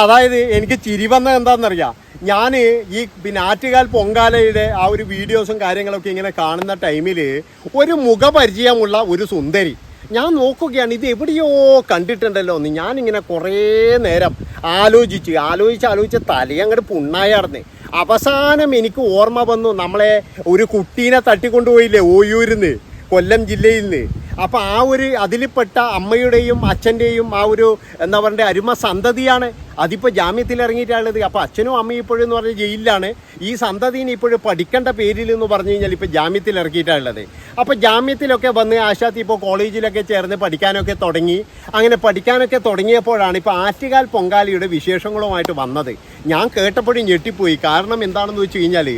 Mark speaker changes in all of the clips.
Speaker 1: അതായത് എനിക്ക് ചിരി വന്നത് എന്താണെന്നറിയാം? ഞാൻ ഈ പിന്നെ ആറ്റുകാൽ പൊങ്കാലയുടെ ആ ഒരു വീഡിയോസും കാര്യങ്ങളൊക്കെ ഇങ്ങനെ കാണുന്ന ടൈമിൽ ഒരു മുഖപരിചയമുള്ള ഒരു സുന്ദരി. ഞാൻ നോക്കുകയാണ് ഇത് എവിടെയോ കണ്ടിട്ടുണ്ടല്ലോ എന്ന്. ഞാനിങ്ങനെ കുറേ നേരം ആലോചിച്ച് ആലോചിച്ച് ആലോചിച്ച് തലയങ്ങോട്ട് പുണ്ണായാർന്ന് അവസാനം എനിക്ക് ഓർമ്മ വന്നു നമ്മളെ ഒരു കുട്ടീനെ തട്ടിക്കൊണ്ടുപോയില്ലേ ഓയൂരിന്ന് കൊല്ലം ജില്ലയിൽ നിന്ന് അപ്പോൾ ആ ഒരു അതിൽപ്പെട്ട അമ്മയുടെയും അച്ഛന്റെയും ആ ഒരു എന്താ പറയുക അരുമ സന്തതിയാണ്. അതിപ്പോൾ ജാമ്യത്തിൽ ഇറങ്ങിയിട്ടാണുള്ളത്. അപ്പോൾ അച്ഛനും അമ്മയും ഇപ്പോഴും എന്ന് പറഞ്ഞാൽ ജയിലിലാണ്. ഈ സന്തതിനെ ഇപ്പോഴും പഠിക്കേണ്ട പേരിൽ എന്ന് പറഞ്ഞു കഴിഞ്ഞാൽ ഇപ്പോൾ ജാമ്യത്തിൽ ഉള്ളത് അപ്പോൾ ജാമ്യത്തിലൊക്കെ വന്ന് ആശാത്തി ഇപ്പോൾ കോളേജിലൊക്കെ ചേർന്ന് പഠിക്കാനൊക്കെ തുടങ്ങി. അങ്ങനെ പഠിക്കാനൊക്കെ തുടങ്ങിയപ്പോഴാണ് ഇപ്പോൾ ആറ്റുകാൽ പൊങ്കാലിയുടെ വിശേഷങ്ങളുമായിട്ട് വന്നത്. ഞാൻ കേട്ടപ്പോഴും ഞെട്ടിപ്പോയി. കാരണം എന്താണെന്ന് വെച്ച് കഴിഞ്ഞാൽ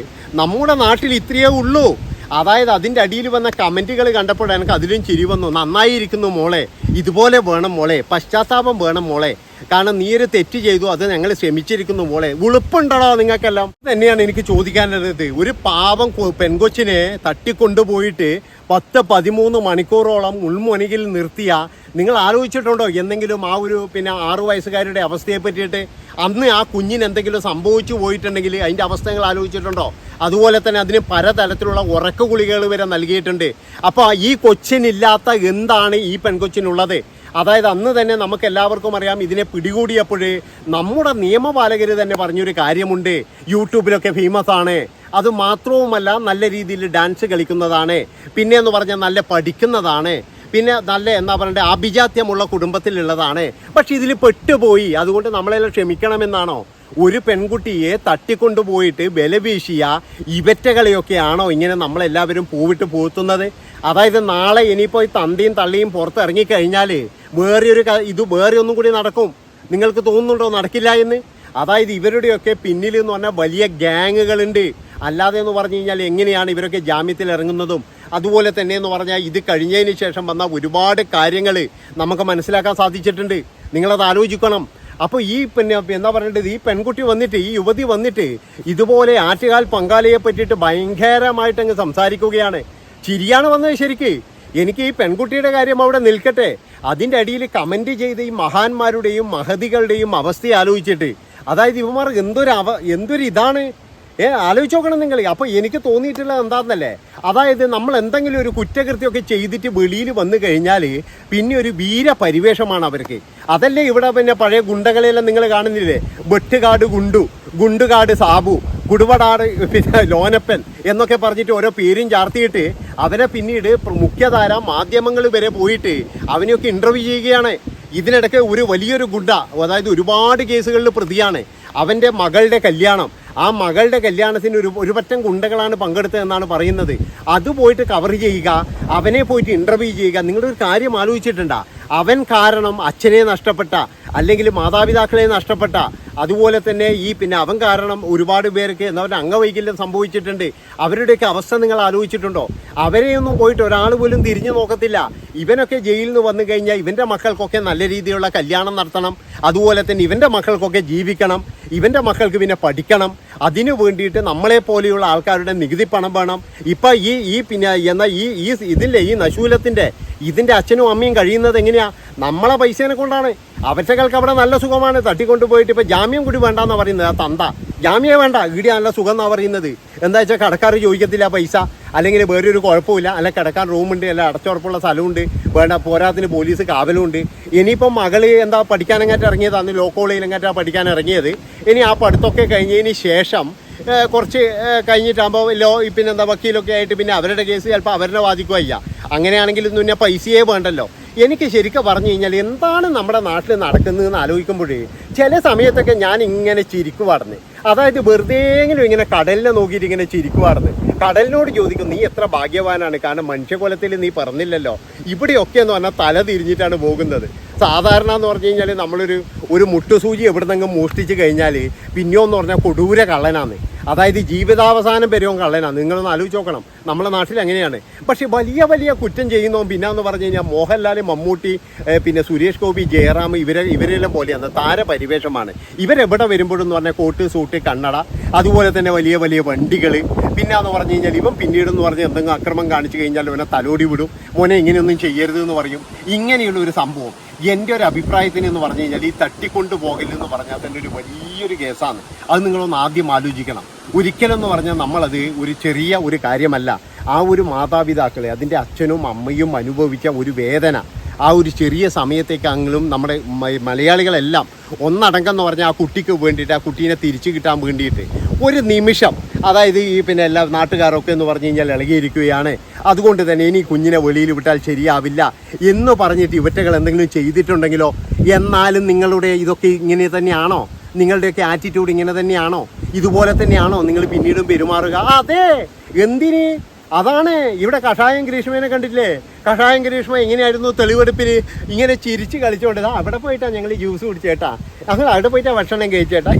Speaker 1: നമ്മുടെ നാട്ടിൽ ഇത്രയേ ഉള്ളൂ. അതായത് അതിന്റെ അടിയിൽ വന്ന കമന്റുകൾ കണ്ടപ്പോൾ എനിക്ക് അതിലും ചിരി വന്നു. നന്നായിരിക്കുന്നു മോളെ. ഇതുപോലെ വേണം മോളെ. പശ്ചാത്താപം വേണം മോളെ. കാരണം നീ ഒരു തെറ്റ് ചെയ്തു അത് ഞങ്ങൾ ശ്രമിച്ചിരിക്കുന്നു മോളെ. ഉളുപ്പുണ്ടോ നിങ്ങൾക്കെല്ലാം. തന്നെയാണ് എനിക്ക് ചോദിക്കാനുള്ളത്. ഒരു പാവം പെൺകൊച്ചിനെ തട്ടിക്കൊണ്ടുപോയിട്ട് പത്ത് പതിമൂന്ന് മണിക്കൂറോളം ഉൾമുനകിൽ നിർത്തിയ നിങ്ങൾ ആലോചിച്ചിട്ടുണ്ടോ? എന്തെങ്കിലും ആ ഒരു പിന്നെ ആറു വയസ്സുകാരുടെ അവസ്ഥയെ പറ്റിയിട്ട് അന്ന് ആ കുഞ്ഞിന് എന്തെങ്കിലും സംഭവിച്ചു പോയിട്ടുണ്ടെങ്കിൽ അതിന്റെ അവസ്ഥ നിങ്ങൾ ആലോചിച്ചിട്ടുണ്ടോ? അതുപോലെ തന്നെ അതിന് പലതരത്തിലുള്ള ഉറക്ക ഗുളികകൾ വരെ നൽകിയിട്ടുണ്ട്. അപ്പോൾ ഈ കൊച്ചിനില്ലാത്ത എന്താണ് ഈ പെൺകൊച്ചിനുള്ളത്? അതായത് അന്ന് തന്നെ നമുക്ക് എല്ലാവർക്കും അറിയാം ഇതിനെ പിടികൂടിയപ്പോഴേ നമ്മുടെ നിയമപാലകർ തന്നെ പറഞ്ഞൊരു കാര്യമുണ്ട്. യൂട്യൂബിലൊക്കെ ഫേമസ് ആണ്. അത് മാത്രവുമല്ല നല്ല രീതിയിൽ ഡാൻസ് കളിക്കുന്നതാണ്. പിന്നെ എന്ന് പറഞ്ഞാൽ നല്ല പഠിക്കുന്നതാണ്. പിന്നെ നല്ല എന്താ പറയണ്ടേ അഭിജാത്യമുള്ള കുടുംബത്തിലുള്ളതാണ്. പക്ഷെ ഇതിൽ പെട്ടുപോയി. അതുകൊണ്ട് നമ്മളെല്ലാം ക്ഷമിക്കണമെന്നാണോ? ഒരു പെൺകുട്ടിയെ തട്ടിക്കൊണ്ടുപോയിട്ട് ബലവീശിയ ഇവറ്റകളെയൊക്കെയാണോ ഇങ്ങനെ നമ്മളെല്ലാവരും പൂവിട്ട് പൂത്തുന്നത്? അതായത് നാളെ ഇനിയിപ്പോൾ ഈ തന്തിയും തള്ളിയും പുറത്തിറങ്ങിക്കഴിഞ്ഞാൽ വേറെ ഒരു ഇത് വേറെ ഒന്നും കൂടി നടക്കും. നിങ്ങൾക്ക് തോന്നുന്നുണ്ടോ നടക്കില്ല എന്ന്? അതായത് ഇവരുടെയൊക്കെ പിന്നിൽ എന്ന് പറഞ്ഞാൽ വലിയ ഗ്യാങ്ങുകളുണ്ട് അല്ലാതെ എന്ന് പറഞ്ഞു കഴിഞ്ഞാൽ എങ്ങനെയാണ് ഇവരൊക്കെ ജാമ്യത്തിൽ ഇറങ്ങുന്നതും? അതുപോലെ തന്നെ എന്ന് പറഞ്ഞാൽ ഇത് കഴിഞ്ഞതിന് ശേഷം വന്ന ഒരുപാട് കാര്യങ്ങൾ നമുക്ക് മനസ്സിലാക്കാൻ സാധിച്ചിട്ടുണ്ട്. നിങ്ങളത് ആലോചിക്കണം. അപ്പോൾ ഈ പിന്നെ എന്താ പറയേണ്ടത്? ഈ പെൺകുട്ടി വന്നിട്ട് ഈ യുവതി വന്നിട്ട് ഇതുപോലെ ആറ്റുകാൽ പങ്കാളിയെ പറ്റിയിട്ട് ഭയങ്കരമായിട്ട് അങ്ങ് സംസാരിക്കുകയാണ്. ചിരിയാണ് വന്നത് ശരിക്ക്. എനിക്ക് ഈ പെൺകുട്ടിയുടെ കാര്യം അവിടെ നിൽക്കട്ടെ. അതിന്റെ അടിയിൽ കമന്റ് ചെയ്ത ഈ മഹാന്മാരുടെയും മഹതികളുടെയും അവസ്ഥ ആലോചിച്ചിട്ട്. അതായത് ഇവന്മാർ എന്തൊരു അവ എന്തൊരു ഇതാണ്? ഏ ആലോചിച്ച് നോക്കണം നിങ്ങൾ. അപ്പോൾ എനിക്ക് തോന്നിയിട്ടുള്ളത് എന്താണെന്നല്ലേ അതായത് നമ്മൾ എന്തെങ്കിലും ഒരു കുറ്റകൃത്യമൊക്കെ ചെയ്തിട്ട് വെളിയിൽ വന്നു കഴിഞ്ഞാൽ പിന്നെ ഒരു വീര പരിവേഷമാണ് അവർക്ക്. അതല്ലേ ഇവിടെ പിന്നെ പഴയ ഗുണ്ടകളെല്ലാം നിങ്ങൾ കാണുന്നില്ലേ? വെട്ടുകാട് ഗുണ്ടു ഗുണ്ടുകാട് സാബു കുടുവടാട് പിന്നെ ലോനപ്പൻ എന്നൊക്കെ പറഞ്ഞിട്ട് ഓരോ പേരും ചാർത്തിയിട്ട് അവരെ പിന്നീട് മുഖ്യധാര മാധ്യമങ്ങൾ വരെ പോയിട്ട് അവനെയൊക്കെ ഇന്റർവ്യൂ ചെയ്യുകയാണ്. ഇതിനിടയ്ക്ക് ഒരു വലിയൊരു ഗുണ്ട അതായത് ഒരുപാട് കേസുകളിൽ പ്രതിയാണ്. അവന്റെ മകളുടെ കല്യാണം. ആ മകളുടെ കല്യാണത്തിന് ഒരു ഒരുപറ്റം ഗുണ്ടകളാണ് പങ്കെടുത്തതെന്നാണ് പറയുന്നത്. അത് പോയിട്ട് കവർ ചെയ്യുക അവനെ പോയിട്ട് ഇന്റർവ്യൂ ചെയ്യുക നിങ്ങളൊരു കാര്യം ആലോചിച്ചിട്ടുണ്ടാ? അവൻ കാരണം അച്ഛനെ നഷ്ടപ്പെട്ട അല്ലെങ്കിൽ മാതാപിതാക്കളെ നഷ്ടപ്പെട്ട അതുപോലെ തന്നെ ഈ പിന്നെ അവൻ കാരണം ഒരുപാട് പേർക്ക് എന്താ അംഗവൈകല്യം സംഭവിച്ചിട്ടുണ്ട്. അവരുടെയൊക്കെ അവസ്ഥ നിങ്ങൾ ആലോചിച്ചിട്ടുണ്ടോ? അവരെയൊന്നും പോയിട്ട് ഒരാൾ പോലും തിരിഞ്ഞു നോക്കത്തില്ല. ഇവനൊക്കെ ജയിലിൽ നിന്ന് വന്നു കഴിഞ്ഞാൽ ഇവന്റെ മക്കൾക്കൊക്കെ നല്ല രീതിയിലുള്ള കല്യാണം നടത്തണം. അതുപോലെ തന്നെ ഇവന്റെ മക്കൾക്കൊക്കെ ജീവിക്കണം. ഇവന്റെ മക്കൾക്ക് പിന്നെ പഠിക്കണം. അതിനു വേണ്ടിയിട്ട് നമ്മളെ പോലെയുള്ള ആൾക്കാരുടെ നികുതി പണം വേണം. ഇപ്പം ഈ ഈ പിന്നെ എന്നാൽ ഈ ഈ ഇതിന്റെ ഈ നശൂലത്തിന്റെ ഇതിന്റെ അച്ഛനും അമ്മയും കഴിയുന്നത് എങ്ങനെയാ നമ്മളെ പൈസേനെ കൊണ്ടാണ്. അവറ്റകൾക്ക് അവിടെ നല്ല സുഖമാണ്. തട്ടിക്കൊണ്ടുപോയിട്ട് ഇപ്പം ജാമ്യം കൂടി വേണ്ടെന്നാണ് പറയുന്നത്. ആ തന്ത. ജാമ്യം വേണ്ട. ഇവിടെ നല്ല സുഖം എന്നാണ് പറയുന്നത്. എന്താ വെച്ചാൽ കടക്കാർ ചോദിക്കത്തില്ല പൈസ. അല്ലെങ്കിൽ വേറെ ഒരു കുഴപ്പമില്ല. അല്ല കിടക്കാൻ റൂമുണ്ട്. അല്ല അടച്ചുറപ്പുള്ള സ്ഥലമുണ്ട്. വേണ്ട പോരാത്തിന് പോലീസ് കാവലുണ്ട്. ഇനിയിപ്പം മകൾ എന്താ പഠിക്കാനങ്ങാറ്റ് ഇറങ്ങിയത്? അന്ന് ലോ കോളേജിലങ്ങാറ്റാ പഠിക്കാൻ ഇറങ്ങിയത്? ഇനി ആ പഠിത്തമൊക്കെ കഴിഞ്ഞതിന് ശേഷം കുറച്ച് കഴിഞ്ഞിട്ടാകുമ്പോൾ ലോ പിന്നെ എന്താ വക്കീലൊക്കെ ആയിട്ട് പിന്നെ അവരുടെ കേസ് ചിലപ്പോൾ അവരുടെ വാദിക്കുക അങ്ങനെയാണെങ്കിൽ ഇന്ന് പിന്നെ പൈസയേ വേണ്ടല്ലോ. എനിക്ക് ശരിക്കും പറഞ്ഞു കഴിഞ്ഞാൽ എന്താണ് നമ്മുടെ നാട്ടിൽ നടക്കുന്നതെന്ന് ആലോചിക്കുമ്പോഴേ ചില സമയത്തൊക്കെ ഞാൻ ഇങ്ങനെ ചിരിക്കുവാർന്ന്. അതായത് വെറുതെ എങ്കിലും ഇങ്ങനെ കടലിനെ നോക്കിയിട്ട് ഇങ്ങനെ ചിരിക്കുവാർന്ന്. കടലിനോട് ചോദിക്കും നീ എത്ര ഭാഗ്യവാനാണ്? കാരണം മനുഷ്യകുലത്തിൽ നീ പറഞ്ഞില്ലല്ലോ ഇവിടെയൊക്കെ എന്ന് പറഞ്ഞാൽ തല തിരിഞ്ഞിട്ടാണ് പോകുന്നത്. സാധാരണ എന്ന് പറഞ്ഞു കഴിഞ്ഞാൽ നമ്മളൊരു ഒരു മുട്ടുസൂചി എവിടുന്നെങ്കിലും മോഷ്ടിച്ച് കഴിഞ്ഞാൽ പിന്നെയോ എന്ന് പറഞ്ഞാൽ കൊടൂര കള്ളനാണ് അതായത് ജീവിതാവസാനം വരെയും കള്ളനാണ് നിങ്ങളൊന്ന് ആലോചിച്ച് നോക്കണം. നമ്മുടെ നാട്ടിൽ അങ്ങനെയാണ് പക്ഷേ വലിയ വലിയ കുറ്റം ചെയ്യുന്നവൻ പിന്നെ എന്ന് പറഞ്ഞു കഴിഞ്ഞാൽ മോഹൻലാൽ മമ്മൂട്ടി പിന്നെ സുരേഷ് ഗോപി ജയറാം ഇവരെ ഇവരെല്ലാം പോലെയാണ്. താരപരിവേഷമാണ്. ഇവരെവിടെ വരുമ്പോഴെന്ന് പറഞ്ഞാൽ കോട്ട് സൂട്ട് കണ്ണട അതുപോലെ തന്നെ വലിയ വലിയ വണ്ടികൾ. പിന്നെ എന്ന് പറഞ്ഞു കഴിഞ്ഞാൽ ഇവൻ പിന്നീട് എന്ന് പറഞ്ഞാൽ എന്തെങ്കിലും അക്രമം കാണിച്ചു കഴിഞ്ഞാൽ ഇവനെ തലോടി വിടും. മോനെ ഇങ്ങനെയൊന്നും ചെയ്യരുത് എന്ന് പറയും. ഇങ്ങനെയുള്ള ഒരു സംഭവം. എന്റെ ഒരു അഭിപ്രായത്തിന് എന്ന് പറഞ്ഞു കഴിഞ്ഞാൽ ഈ തട്ടിക്കൊണ്ടു പോകലെന്ന് പറഞ്ഞാൽ തന്നെ ഒരു വലിയൊരു കേസാണ്. അത് നിങ്ങളൊന്ന് ആദ്യം ആലോചിക്കണം. ഒരിക്കലെന്ന് പറഞ്ഞാൽ നമ്മളത് ഒരു ചെറിയ ഒരു കാര്യമല്ല. ആ ഒരു മാതാപിതാക്കളെ അതിന്റെ അച്ഛനും അമ്മയും അനുഭവിച്ച ഒരു വേദന ആ ഒരു ചെറിയ സമയത്തേക്കാണെങ്കിലും നമ്മുടെ മലയാളികളെല്ലാം ഒന്നടങ്കം എന്ന് പറഞ്ഞാൽ ആ കുട്ടിക്ക് വേണ്ടിയിട്ട് ആ കുട്ടീനെ തിരിച്ചു കിട്ടാൻ വേണ്ടിയിട്ട് ഒരു നിമിഷം അതായത് ഈ പിന്നെ എല്ലാ നാട്ടുകാരൊക്കെ എന്ന് പറഞ്ഞു കഴിഞ്ഞാൽ ഇളകിയിരിക്കുകയാണ്. അതുകൊണ്ട് തന്നെ ഇനി കുഞ്ഞിനെ വെളിയിൽ വിട്ടാൽ ശരിയാവില്ല എന്ന് പറഞ്ഞിട്ട് ഇവറ്റകൾ എന്തെങ്കിലും ചെയ്തിട്ടുണ്ടെങ്കിലോ എന്നാലും നിങ്ങളുടെ ഇതൊക്കെ ഇങ്ങനെ തന്നെയാണോ? നിങ്ങളുടെയൊക്കെ ആറ്റിറ്റ്യൂഡ് ഇങ്ങനെ തന്നെയാണോ? ഇതുപോലെ തന്നെയാണോ? നിങ്ങൾ പിന്നീടും പെരുമാറുക. അതെ. എന്തിന്? അതാണ്. ഇവിടെ കഷായം ഗ്രീഷ്മേനെ കണ്ടില്ലേ കഷായം ഗ്രീഷ്മ എങ്ങനെയായിരുന്നു തെളിവെടുപ്പിൽ ഇങ്ങനെ ചിരിച്ച് കളിച്ചോണ്ട് "ദാ അവിടെ പോയിട്ടാണ് ഞങ്ങൾ ജ്യൂസ് കുടിച്ചേട്ടാ ഞങ്ങൾ അവിടെ പോയിട്ടാ ഭക്ഷണം കഴിച്ചേട്ടാ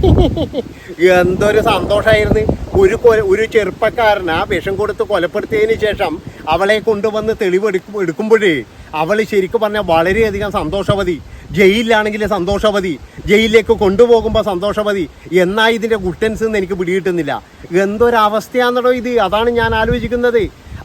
Speaker 1: എന്തൊരു സന്തോഷമായിരുന്നു ഒരു കൊല ഒരു ചെറുപ്പക്കാരൻ ആ വിഷം കൊടുത്ത് കൊലപ്പെടുത്തിയതിന് ശേഷം അവളെ കൊണ്ടുവന്ന് തെളിവെടുക്കും എടുക്കുമ്പോഴേ അവൾ ശരിക്കും പറഞ്ഞാൽ വളരെയധികം സന്തോഷവതി. ജയിലിലാണെങ്കിൽ സന്തോഷവതി ജയിലിലേക്ക് കൊണ്ടുപോകുമ്പോൾ സന്തോഷവതി എന്നാ ഇതിന്റെ ഗുട്ടൻസ് എന്ന് എനിക്ക് പിടികിട്ടുന്നില്ല. എന്തൊരവസ്ഥയാണെന്നോ ഇത്? അതാണ് ഞാൻ ആലോചിക്കുന്നത്.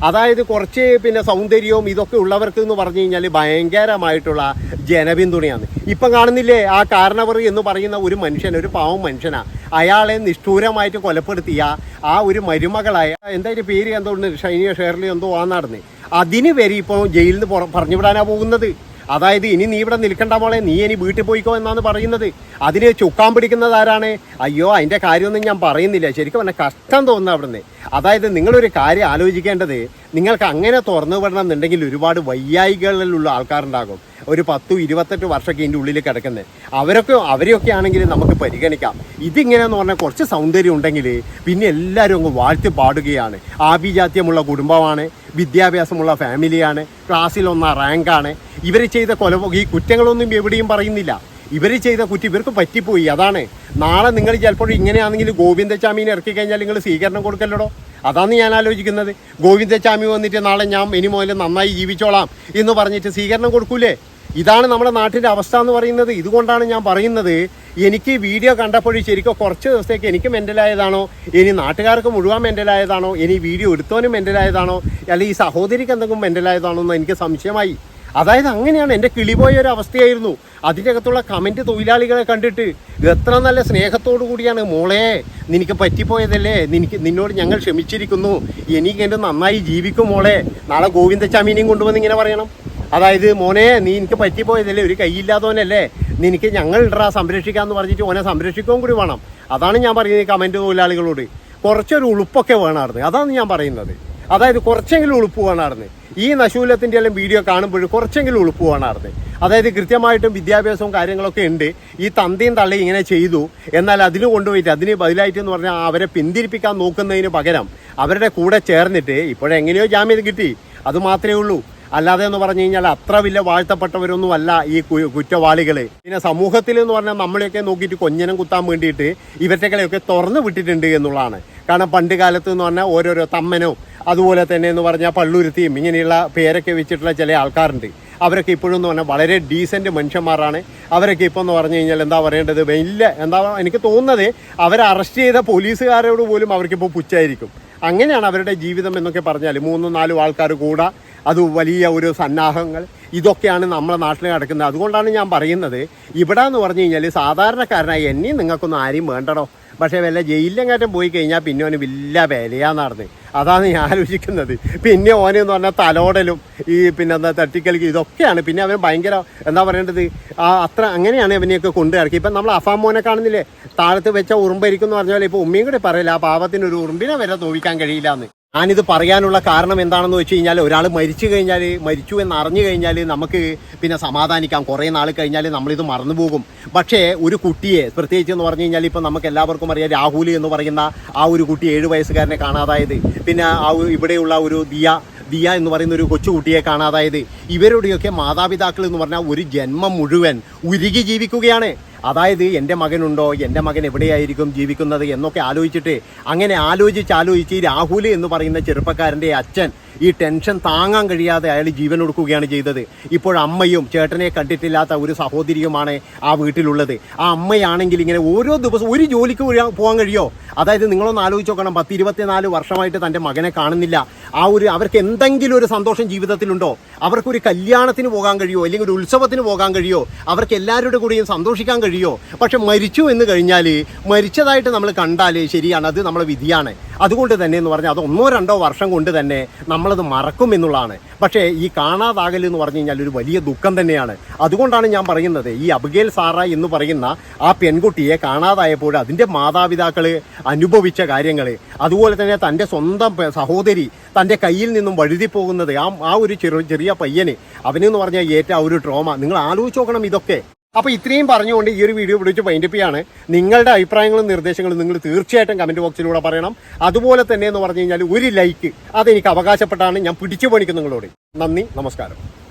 Speaker 1: അതായത് കുറച്ച് പിന്നെ സൗന്ദര്യവും ഇതൊക്കെ ഉള്ളവർക്ക് എന്ന് പറഞ്ഞു കഴിഞ്ഞാൽ ഭയങ്കരമായിട്ടുള്ള ജനപിന്തുണയാണ്. ഇപ്പം കാണുന്നില്ലേ ആ കാരണവർ എന്ന് പറയുന്ന ഒരു മനുഷ്യൻ ഒരു പാവം മനുഷ്യനാണ് അയാളെ നിഷ്ഠൂരമായിട്ട് കൊലപ്പെടുത്തിയ ആ ഒരു മരുമകളായ എന്തായാലും പേര് എന്തോ ഷൈനിയോ ഷേർലിയോ എന്തോ ആ നടന്ന്. അതിന് വരെ ഇപ്പോൾ ജയിലിൽ നിന്ന് പറഞ്ഞു വിടാനാണ് പോകുന്നത്. അതായത് ഇനി നീ ഇവിടെ നിൽക്കണ്ട മോളെ നീ ഇനി വീട്ടിൽ പോയിക്കോ എന്നാണ് പറയുന്നത്. അതിന് ചുക്കാൻ പിടിക്കുന്നത് ആരാണ്? അയ്യോ അതിന്റെ കാര്യമൊന്നും ഞാൻ പറയുന്നില്ല. ശരിക്കും പറഞ്ഞാൽ കഷ്ടം തോന്നുന്നു അവിടുന്ന്. അതായത് നിങ്ങളൊരു കാര്യം ആലോചിക്കേണ്ടത് നിങ്ങൾക്ക് അങ്ങനെ തുറന്നു വിടണം എന്നുണ്ടെങ്കിൽ ഒരുപാട് വയ്യായികളിലുള്ള ആൾക്കാരുണ്ടാകും. ഒരു പത്തു ഇരുപത്തെട്ട് വർഷമൊക്കെ ഇതിന്റെ ഉള്ളിൽ കിടക്കുന്നത്. അവരൊക്കെ അവരെയൊക്കെ ആണെങ്കിൽ നമുക്ക് പരിഗണിക്കാം. ഇതിങ്ങനെയെന്ന് പറഞ്ഞാൽ കുറച്ച് സൗന്ദര്യം ഉണ്ടെങ്കിൽ പിന്നെ എല്ലാവരും അങ്ങ് വാഴ്ത്തി പാടുകയാണ്. ആഭിജാത്യമുള്ള കുടുംബമാണ് വിദ്യാഭ്യാസമുള്ള ഫാമിലിയാണ് ക്ലാസ്സിലൊന്ന റാങ്കാണ് ഇവർ ചെയ്ത കൊല ഈ കുറ്റങ്ങളൊന്നും എവിടെയും പറയുന്നില്ല. ഇവർ ചെയ്ത കുറ്റം ഇവർക്ക് പറ്റിപ്പോയി. അതാണ്. നാളെ നിങ്ങൾ ചിലപ്പോൾ ഇങ്ങനെയാണെങ്കിൽ ഗോവിന്ദച്ചാമീനെ ഇറക്കി കഴിഞ്ഞാൽ നിങ്ങൾ സ്വീകരണം കൊടുക്കല്ലടോ? അതാണ് ഞാൻ ആലോചിക്കുന്നത്. ഗോവിന്ദസ്വാമി വന്നിട്ട് നാളെ ഞാൻ ഇനി മുതൽ നന്നായി ജീവിച്ചോളാം എന്ന് പറഞ്ഞിട്ട് സ്വീകരണം കൊടുക്കൂലേ? ഇതാണ് നമ്മുടെ നാട്ടിന്റെ അവസ്ഥ എന്ന് പറയുന്നത്. ഇതുകൊണ്ടാണ് ഞാൻ പറയുന്നത്. എനിക്ക് വീഡിയോ കണ്ടപ്പോൾ ശരിക്കും കുറച്ച് ദിവസത്തേക്ക് എനിക്ക് മെന്റലായതാണോ? ഇനി നാട്ടുകാർക്ക് മുഴുവൻ മെന്റലായതാണോ? ഇനി വീഡിയോ എടുത്തവനും മെന്റലായതാണോ? അല്ലെങ്കിൽ ഈ സഹോദരിക്ക് എന്തെങ്കിലും മെന്റലായതാണോ എന്ന് എനിക്ക് സംശയമായി. അതായത് അങ്ങനെയാണ് എന്റെ കിളിപോയ ഒരു അവസ്ഥയായിരുന്നു. അതിന്റെ അകത്തുള്ള കമന്റ് തൊഴിലാളികളെ കണ്ടിട്ട് എത്ര നല്ല സ്നേഹത്തോടു കൂടിയാണ് മോളെ നിനക്ക് പറ്റിപ്പോയതല്ലേ? നിനക്ക് നിന്നോട് ഞങ്ങൾ ക്ഷമിച്ചിരിക്കുന്നു. എനിക്ക് എന്റെ നന്നായി ജീവിക്കും മോളെ. നാളെ ഗോവിന്ദച്ചാമീനെയും കൊണ്ടുവന്ന് ഇങ്ങനെ പറയണം. അതായത് മോനെ നീ എനിക്ക് പറ്റിപ്പോയതല്ലേ? ഒരു കൈയില്ലാത്തവനല്ലേ? നിനക്ക് ഞങ്ങൾ ഇടറാ സംരക്ഷിക്കാമെന്ന് പറഞ്ഞിട്ട് ഓനെ സംരക്ഷിക്കുകയും കൂടി വേണം. അതാണ് ഞാൻ പറയുന്നത് കമന്റ് തൊഴിലാളികളോട്. കുറച്ചൊരു ഉളുപ്പൊക്കെ വേണമായിരുന്നു. അതാണ് ഞാൻ പറയുന്നത്. അതായത് കുറച്ചെങ്കിലും ഉളുപ്പ് വേണമായിരുന്നു. ഈ നശൂലത്തിന്റെ എല്ലാം വീഡിയോ കാണുമ്പോൾ കുറച്ചെങ്കിലും ഉളുപ്പ് വേണമായിരുന്നു. അതായത് കൃത്യമായിട്ടും വിദ്യാഭ്യാസവും കാര്യങ്ങളൊക്കെ ഉണ്ട്. ഈ തന്തയും തള്ളി ഇങ്ങനെ ചെയ്തു. എന്നാൽ അതിന് കൊണ്ടുപോയിട്ട് അതിന് ബദലായിട്ട് എന്ന് പറഞ്ഞാൽ അവരെ പിന്തിരിപ്പിക്കാൻ നോക്കുന്നതിന് പകരം അവരുടെ കൂടെ ചേർന്നിട്ട് ഇപ്പോഴെങ്ങനെയോ ജാമ്യം കിട്ടി. അത് മാത്രമേ ഉള്ളൂ. അല്ലാതെ എന്ന് പറഞ്ഞു കഴിഞ്ഞാൽ അത്ര വലിയ വാഴ്ത്തപ്പെട്ടവരൊന്നും അല്ല ഈ കുറ്റവാളികൾ പിന്നെ സമൂഹത്തിൽ എന്ന് പറഞ്ഞാൽ നമ്മളെയൊക്കെ നോക്കിയിട്ട് കൊഞ്ഞനം കുത്താൻ വേണ്ടിയിട്ട് ഇവറ്റകളെയൊക്കെ തുറന്നു വിട്ടിട്ടുണ്ട് എന്നുള്ളതാണ്. കാരണം പണ്ട് കാലത്ത് എന്ന് പറഞ്ഞാൽ ഓരോരോ തമ്മനോ അതുപോലെ തന്നെ എന്ന് പറഞ്ഞാൽ പള്ളുരുത്തിയും ഇങ്ങനെയുള്ള പേരൊക്കെ വെച്ചിട്ടുള്ള ചില ആൾക്കാരുണ്ട്. അവരൊക്കെ ഇപ്പോഴും എന്ന് പറഞ്ഞാൽ വളരെ ഡീസന്റ് മനുഷ്യന്മാരാണ്. അവരൊക്കെ ഇപ്പോൾ എന്ന് പറഞ്ഞു കഴിഞ്ഞാൽ എന്താ പറയേണ്ടത്? വലിയ എന്താ എനിക്ക് തോന്നുന്നത് അവരെ അറസ്റ്റ് ചെയ്ത പോലീസുകാരോട് പോലും അവർക്കിപ്പോൾ പുച്ഛായിരിക്കും. അങ്ങനെയാണ് അവരുടെ ജീവിതം എന്നൊക്കെ പറഞ്ഞാൽ മൂന്നും നാലും ആൾക്കാർ കൂടാ. അത് വലിയ ഒരു സന്നാഹങ്ങൾ. ഇതൊക്കെയാണ് നമ്മുടെ നാട്ടിൽ നടക്കുന്നത്. അതുകൊണ്ടാണ് ഞാൻ പറയുന്നത് ഇവിടെ എന്ന് പറഞ്ഞു കഴിഞ്ഞാൽ സാധാരണക്കാരനായി എന്നെയും നിങ്ങൾക്കൊന്നും ആരെയും വേണ്ടടോ. പക്ഷേ വല്ല ജയിലിലെങ്ങാറ്റം പോയി കഴിഞ്ഞാൽ പിന്നെ ഓന് വലിയ വിലയാന്ന് നടന്ന്. അതാണ് ഞാൻ ആലോചിക്കുന്നത്. പിന്നെ ഓന് എന്ന് പറഞ്ഞാൽ തലോടലും ഈ പിന്നെ എന്താ തട്ടിക്കളിക്കും ഇതൊക്കെയാണ്. പിന്നെ അവൻ ഭയങ്കര എന്താ പറയേണ്ടത്? ആ അത്ര അങ്ങനെയാണ് ഇവനെയൊക്കെ കൊണ്ടു ഇറക്കി. ഇപ്പം നമ്മൾ അഫാം മോനെ കാണുന്നില്ലേ? താഴത്ത് വെച്ച ഉറുമ്പരിക്കും എന്ന് പറഞ്ഞാൽ ഇപ്പോൾ ഉമ്മയും കൂടി പറയില്ല ആ പാവത്തിന് ഒരു ഉറുമ്പിനെ വരെ തോവിക്കാൻ കഴിയില്ല എന്ന് ഞാനിത് പറയാനുള്ള കാരണം എന്താണെന്ന് വെച്ച് കഴിഞ്ഞാൽ ഒരാൾ മരിച്ചു കഴിഞ്ഞാൽ മരിച്ചു എന്ന് അറിഞ്ഞു കഴിഞ്ഞാൽ നമുക്ക് പിന്നെ സമാധാനിക്കാം. കുറേ നാൾ കഴിഞ്ഞാൽ നമ്മളിത് മറന്നു പോകും. പക്ഷേ ഒരു കുട്ടിയെ പ്രത്യേകിച്ച് എന്ന് പറഞ്ഞു കഴിഞ്ഞാൽ ഇപ്പം നമുക്ക് എല്ലാവർക്കും അറിയാം രാഹുൽ എന്ന് പറയുന്ന ആ ഒരു കുട്ടി ഏഴ് വയസ്സുകാരനെ കാണാതായത്. പിന്നെ ആ ഇവിടെയുള്ള ഒരു ദിയ ദിയ എന്ന് പറയുന്ന ഒരു കൊച്ചുകുട്ടിയെ കാണാതായത് ഇവരുടെയൊക്കെ മാതാപിതാക്കൾ എന്ന് പറഞ്ഞാൽ ഒരു ജന്മം മുഴുവൻ ഉരുകി ജീവിക്കുകയാണ്. അതായത് എന്റെ മകനുണ്ടോ എന്റെ മകൻ എവിടെയായിരിക്കും ജീവിക്കുന്നത് എന്നൊക്കെ ആലോചിച്ചിട്ട് അങ്ങനെ ആലോചിച്ച് ആലോചിച്ച് രാഹുൽ എന്ന് പറയുന്ന ചെറുപ്പക്കാരന്റെ അച്ഛൻ ഈ ടെൻഷൻ താങ്ങാൻ കഴിയാതെ അയാൾ ജീവൻ കൊടുക്കുകയാണ് ചെയ്തത്. ഇപ്പോൾ അമ്മയും ചേട്ടനെ കണ്ടിട്ടില്ലാത്ത ഒരു സഹോദരിയുമാണ് ആ വീട്ടിലുള്ളത്. ആ അമ്മയാണെങ്കിൽ ഇങ്ങനെ ഓരോ ദിവസവും ഒരു ജോലിക്ക് പോകാൻ കഴിയോ? അതായത് നിങ്ങളൊന്ന് ആലോചിച്ച് നോക്കണം. പത്ത് ഇരുപത്തിനാല് വർഷമായിട്ട് തന്റെ മകനെ കാണുന്നില്ല. ആ ഒരു അവർക്ക് എന്തെങ്കിലും ഒരു സന്തോഷം ജീവിതത്തിലുണ്ടോ? അവർക്കൊരു കല്യാണത്തിന് പോകാൻ കഴിയുമോ? അല്ലെങ്കിൽ ഒരു ഉത്സവത്തിന് പോകാൻ കഴിയുമോ? അവർക്ക് എല്ലാവരുടെ കൂടെയും സന്തോഷിക്കാൻ കഴിയുമോ? പക്ഷെ മരിച്ചു എന്ന് കഴിഞ്ഞാൽ മരിച്ചതായിട്ട് നമ്മൾ കണ്ടാൽ ശരിയാണ് അത് നമ്മളെ വിധിയാണ്. അതുകൊണ്ട് തന്നെ എന്ന് പറഞ്ഞാൽ അത് ഒന്നോ രണ്ടോ വർഷം കൊണ്ട് തന്നെ നമ്മളത് മറക്കും എന്നുള്ളതാണ്. പക്ഷേ ഈ കാണാതാകൽ എന്ന് പറഞ്ഞു കഴിഞ്ഞാൽ ഒരു വലിയ ദുഃഖം തന്നെയാണ്. അതുകൊണ്ടാണ് ഞാൻ പറയുന്നത് ഈ അബുഗേൽ സാറ എന്ന് പറയുന്ന ആ പെൺകുട്ടിയെ കാണാതായപ്പോൾ അതിന്റെ മാതാപിതാക്കൾ അനുഭവിച്ച കാര്യങ്ങൾ അതുപോലെ തന്നെ തന്റെ സ്വന്തം സഹോദരി തന്റെ കയ്യിൽ നിന്നും വഴുതിപ്പോകുന്നത് ആ ആ ഒരു ചെറു ചെറിയ പയ്യന്. അവനെന്ന് പറഞ്ഞാൽ ഏറ്റ ഒരു ട്രോമ നിങ്ങൾ ആലോചിച്ച് നോക്കണം ഇതൊക്കെ. അപ്പോൾ ഇത്രയും പറഞ്ഞുകൊണ്ട് ഈ ഒരു വീഡിയോ വിളിച്ച് വൈൻഡപ്പ് ചെയ്യാണ്. നിങ്ങളുടെ അഭിപ്രായങ്ങളും നിർദ്ദേശങ്ങളും നിങ്ങൾ തീർച്ചയായിട്ടും കമന്റ് ബോക്സിലൂടെ പറയണം. അതുപോലെ തന്നെ എന്ന് പറഞ്ഞു കഴിഞ്ഞാൽ ഒരു ലൈക്ക് അതെനിക്ക് അവകാശപ്പെട്ടാണ് ഞാൻ പിടിച്ചു പണിക്കും നിങ്ങളോട്. നന്ദി നമസ്കാരം.